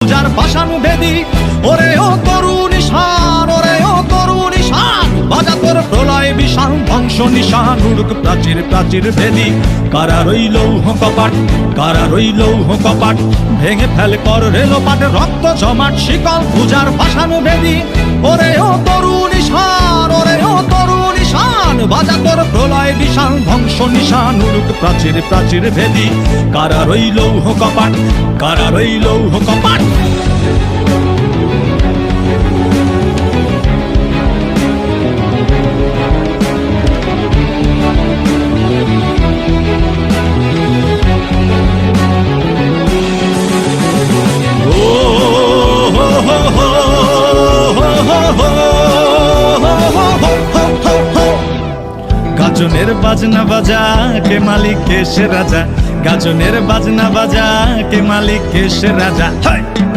পূজার পাশান বেদি, ওরে ও তরুণ নিশান, ওরে ও তরুণ নিশান। বাজা তোর প্রলয় বিশান ধ্বংস নিশান, উড়ুক প্রাচীর প্রাচীর ভেদি কারা রইল কপাট, কারা রইল কপাট? ভেঙে ফেল কর রেলোপাট রক্ত জমাট শিকল, পূজার পাশান বেদি। ওরে ও তোর প্রলয় বিশাল, ধ্বংস নিশান উড়ুক প্রাচীর প্রাচীর ভেদি। কারা রইল কপাট? কারা রইল কপাট? গাজনের বাজনা বাজা, কে মালিক, কে সে রাজা গাজনের বাজনা বাজা, কে মালিক, কে সে রাজা!